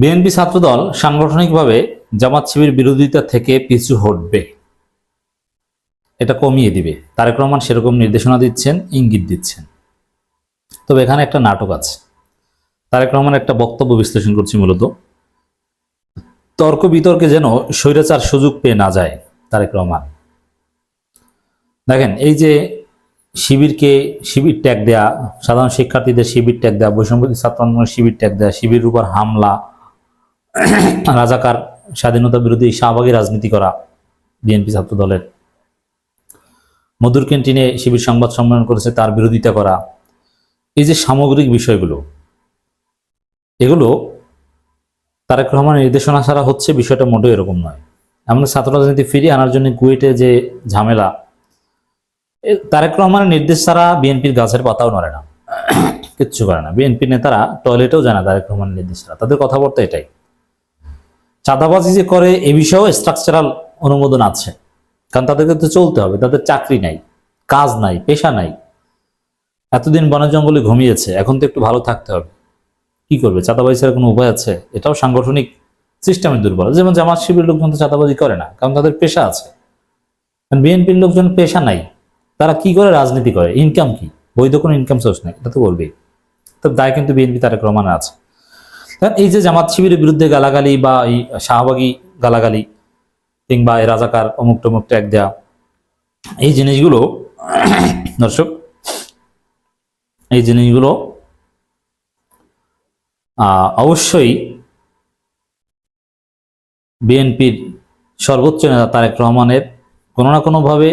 BNP ছাত্রদল সাংগঠনিকভাবে জামাত শিবির বিরোধিতা থেকে পিছু হটবে। এটা কমিয়ে দিবে। তারেক রহমান সেরকম নির্দেশনা দিচ্ছেন, ইঙ্গিত দিচ্ছেন। তবে এখানে একটা নাটক আছে। তারেক রহমান একটা বক্তব্য বিশ্লেষণ করছি মূলত। তর্ক বিতর্কে যেন স্বৈরাচার সুযোগ পেয়ে না যায় তারেক রহমান। দেখেন, এই যে শিবিরকে শিবির ট্যাগ দেয়া, সাধারণ শিক্ষার্থীদের শিবির ট্যাগ দেয়া বৈষম্যদী ছাত্র আন্দোলনের শিবির ট্যাগ দেয়া, শিবির উপর হামলা রাজাকার স্বাধীনতা বিরোধী শাহবাগী রাজনীতি করা বিএনপি ছাত্র দলের মধুর ক্যান্টিনে শিবির সংবাদ সম্মেলন করেছে তার বিরোধিতা করা। এই যে সামগ্রিক বিষয়গুলো, এগুলো তারেক রহমানের নির্দেশনা ছাড়া হচ্ছে বিষয়টা মোটেও এরকম নয়। এমন ছাত্র রাজনীতি ফিরিয়ে আনার জন্য কুয়েটে যে ঝামেলা তারেক রহমানের নির্দেশ ছাড়া বিএনপির গাছের পাতাও নড়ে না। কিচ্ছু করে না। বিএনপির নেতারা টয়লেটেও যায় না তারেক রহমানের নির্দেশ ছাড়া। তাদের কথাবার্তা এটাই। চাঁদাবাজি যে করে, এ বিষয়েও স্ট্রাকচারাল অনুমোদন আছে। কারণ তাদেরকে তো চলতে হবে, তাদের চাকরি নাই, কাজ নাই, পেশা নাই। এতদিন বনে জঙ্গলে ঘুমিয়েছে, এখন তো একটু ভালো থাকতে হবে। কি করবে? চাঁদাবাজি ছাড়া কোনো উপায় আছে? এটাও সাংগঠনিক সিস্টেমের দুর্বল যেমন জামাত শিবির লোকজন তো চাঁদাবাজি করে না, কারণ তাদের পেশা আছে। বিএনপির লোকজন পেশা নাই, তারা কি করে রাজনীতি করে? ইনকাম কি? বৈধ কোনো ইনকাম সোর্স নেই, এটা তো বলবেই। তো দায় কিন্তু বিএনপি তারেক রহমানের আছে। এই যে জামাত শিবিরের বিরুদ্ধে গালাগালি বা এই শাহবাগী গালাগালি কিংবা এই রাজাকার অমুক টমুক ট্যাগ দেয়া, এই জিনিসগুলো, দর্শক, এই জিনিসগুলো অবশ্যই বিএনপির সর্বোচ্চ নেতা তারেক রহমানের কোনো না কোনোভাবে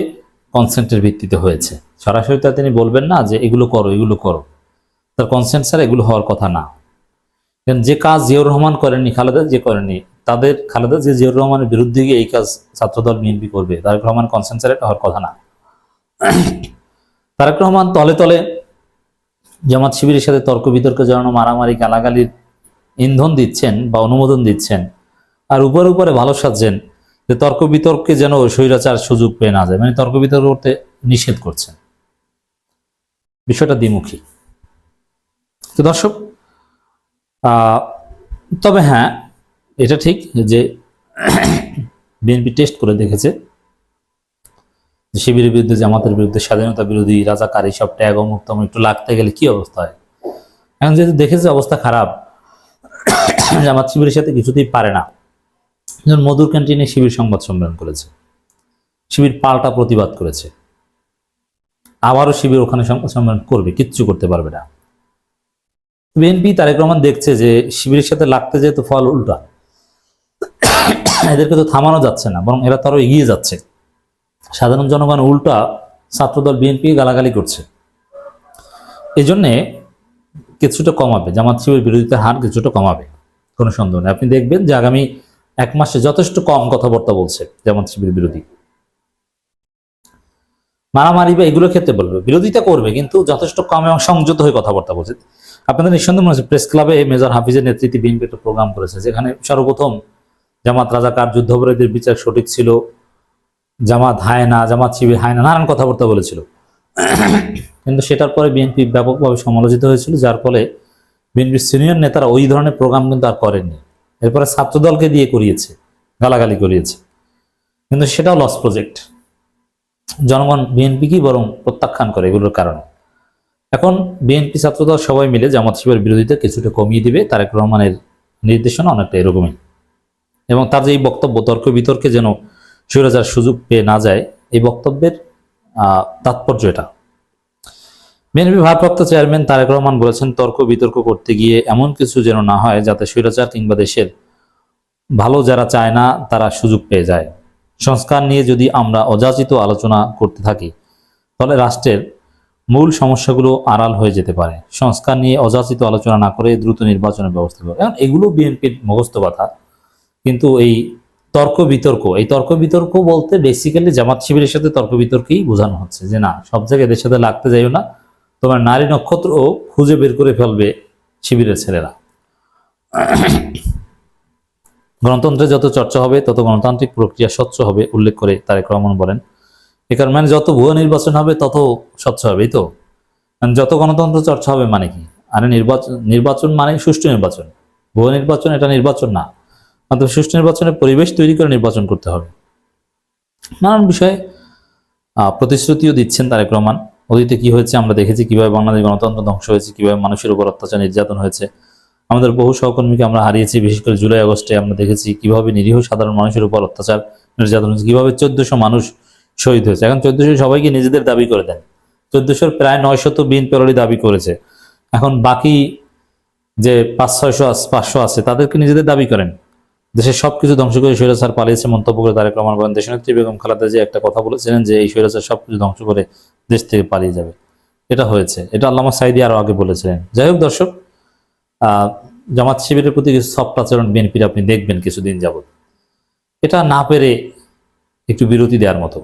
কনসেন্টের ভিত্তিতে হয়েছে। সরাসরি তা তিনি বলবেন না যে এগুলো করো এগুলো করো। তার কনসেন্ট ছাড়া এগুলো হওয়ার কথা না। যে কাজ জিয়াউর রহমান করেননি, খালেদা যে করেনি তাদের খালেদা যে জিয়াউর রহমানের বিরুদ্ধে গিয়ে এই কাজ ছাত্রদল বিএনপি করবে, তারেক রহমান এটা হওয়ার কথা না। তারেক রহমান তলে তলে জামাত শিবিরের সাথে তর্ক বিতর্কে জড়ানো মারামারি, গালাগালির ইন্ধন দিচ্ছেন বা অনুমোদন দিচ্ছেন আর উপরে উপরে ভালো সাজছেন যে তর্ক বিতর্কে যেন স্বৈরাচার সুযোগ পেয়ে না যায়। মানে তর্ক বিতর্ক করতে নিষেধ করছেন। বিষয়টা দ্বিমুখী। তো দর্শক তবে হ্যাঁ এটা ঠিক যে বিএনপি টেস্ট করে দেখেছে শিবিরের বিরুদ্ধে, জামাতের বিরুদ্ধে, স্বাধীনতা বিরোধী, রাজাকার এইসব ট্যাগ অমুক্ত একটু লাগতে গেলে কি অবস্থা হয়? এখন যেহেতু দেখেছে অবস্থা খারাপ, জামাত শিবিরের সাথে কিছুতেই পারে না। যেমন মধুর ক্যান্টিনে শিবির সংবাদ সম্মেলন করেছে, শিবির পাল্টা প্রতিবাদ করেছে। আবারও শিবির ওখানে সংবাদ সম্মেলন করবে, কিচ্ছু করতে পারবে না। বিএনপি তারেক রহমান দেখছে যে শিবিরের সাথে লাগতে যেহেতু ফল উল্টা, এদেরকে তো থামানো যাচ্ছে না, বরং এরা তো আরও এগিয়ে যাচ্ছে। সাধারণ জনগণ উল্টা ছাত্রদল বিএনপি গালাগালি করছে। এই জন্যে কিছুটা কমাবে, জামাত শিবির বিরোধিতার হার কিছুটা কমাবে, কোনো সন্দেহ নেই। আপনি দেখবেন যে আগামী এক মাসে যথেষ্ট কম কথাবার্তা বলছে জামাত শিবির বিরোধী। মারামারি বা এগুলোর ক্ষেত্রে বলবে, বিরোধিতা করবে, কিন্তু যথেষ্ট কম এবং সংযত হয়ে কথাবার্তা বলছে। আপনাদের নিঃসন্দেহ মনে আছে প্রেস ক্লাবে মেজর হাফিজের নেতৃত্বে বিএনপি একটা প্রোগ্রাম করেছে, যেখানে সর্বপ্রথম জামাত রাজাকার যুদ্ধাপরাধীদের বিচার সঠিক ছিল। জামাত হায় না জামাত শিবির হায় না নানান কথাবার্তা বলেছিল। কিন্তু সেটার পরে বিএনপি ব্যাপকভাবে সমালোচিত হয়েছিল, যার ফলে বিএনপির সিনিয়র নেতারা ওই ধরনের প্রোগ্রাম কিন্তু আর করেননি। এরপরে ছাত্রদলকে দিয়ে করিয়েছে, গালাগালি করিয়েছে। কিন্তু সেটাও লস প্রজেক্ট জনগণ বিএনপিকেই বরং প্রত্যাখ্যান করে এগুলোর কারণে। এখন বিএনপি ছাত্রদল সবাই মিলে জামাত শিবের বিরোধিতা কিছুটা কমিয়ে দিবে, তারেক রহমানের নির্দেশনা অনেকটা এরকমই। এবং তার যে এই বক্তব্য, তর্ক বিতর্কে যেন স্বৈরাচার সুযোগ পেয়ে না যায়, এই বক্তব্যের তাৎপর্য এটা। বিএনপি ভারপ্রাপ্ত চেয়ারম্যান তারেক রহমান বলেছেন, তর্ক বিতর্ক করতে গিয়ে এমন কিছু যেন না হয় যাতে স্বৈরাচার কিংবা দেশের ভালো যারা চায় না, তারা সুযোগ পেয়ে যায়। সংস্কার নিয়ে যদি আমরা অযাচিত আলোচনা করতে থাকি, তাহলে রাষ্ট্রের মূল সমস্যাগুলো আড়াল হয়ে যেতে পারে। সংস্কার নিয়ে অযাচিত আলোচনা না করে দ্রুত নির্বাচনের ব্যবস্থা করবে এখন এগুলো বিএনপির মুখস্থ কথা কিন্তু এই তর্ক বিতর্ক, এই তর্ক বিতর্ক বলতে বেসিক্যালি জামাত শিবিরের সাথে তর্ক বিতর্কেই বোঝানো হচ্ছে যে না, সব জায়গায় এদের সাথে লাগতে যাইও না। তোমার নারী নক্ষত্র খুঁজে বের করে ফেলবে শিবিরের ছেলেরা। গণতন্ত্রের যত চর্চা হবে, তত গণতান্ত্রিক প্রক্রিয়া স্বচ্ছ হবে, উল্লেখ করে তারেক রহমান বলেন। এ কারণে মানে যত ভুয়া নির্বাচন হবে, তত স্বচ্ছ হবে তো? মানে যত গণতন্ত্র চর্চা হবে মানে কি? আরে নির্বাচন নির্বাচন মানে সুষ্ঠু নির্বাচন। ভুয়া নির্বাচন এটা নির্বাচন না। অন্তত সুষ্ঠু নির্বাচনের পরিবেশ তৈরি করে নির্বাচন করতে হবে। নানান বিষয়ে প্রতিশ্রুতিও দিচ্ছেন তারেক রহমান। অতীতে কি হয়েছে আমরা দেখেছি, কীভাবে বাংলাদেশ গণতন্ত্র ধ্বংস হয়েছে, কীভাবে মানুষের উপর অত্যাচার নির্যাতন হয়েছে। আমাদের বহু সহকর্মীকে আমরা হারিয়েছি, বিশেষ করে জুলাই আগস্টে আমরা দেখেছি কীভাবে নিরীহ সাধারণ মানুষের উপর অত্যাচার নির্যাতন হয়েছে, কীভাবে চোদ্দশো মানুষ শহীদ হয়েছে। এখন চোদ্দশো সবাইকে নিজেদের দাবি করে দেন। চোদ্দশোর প্রায় নয়শত বিন পেরোলি দাবি করেছে। এখন বাকি যে পাঁচ ছয়শো পাঁচশো আছে, তাদেরকে নিজেদের দাবি করেন। দেশের সবকিছু ধ্বংস করে স্বৈরাচার পালিয়েছে মন্তব্য করে তারেক রহমান বলেন। দেশনেত্রী বেগম খালেদা যে একটা কথা বলেছিলেন যে, এই স্বৈরাচার সবকিছু ধ্বংস করে দেশ থেকে পালিয়ে যাবে। এটা হয়েছে। এটা আল্লামা সাইদি আরও আগে বলেছিলেন। যাই হোক দর্শক জামাত শিবিরের প্রতি কিছু সফট আচরণ বিএনপির আপনি দেখবেন কিছুদিন যাবত এটা না পেরে একটু বিরতি দেওয়ার মতো।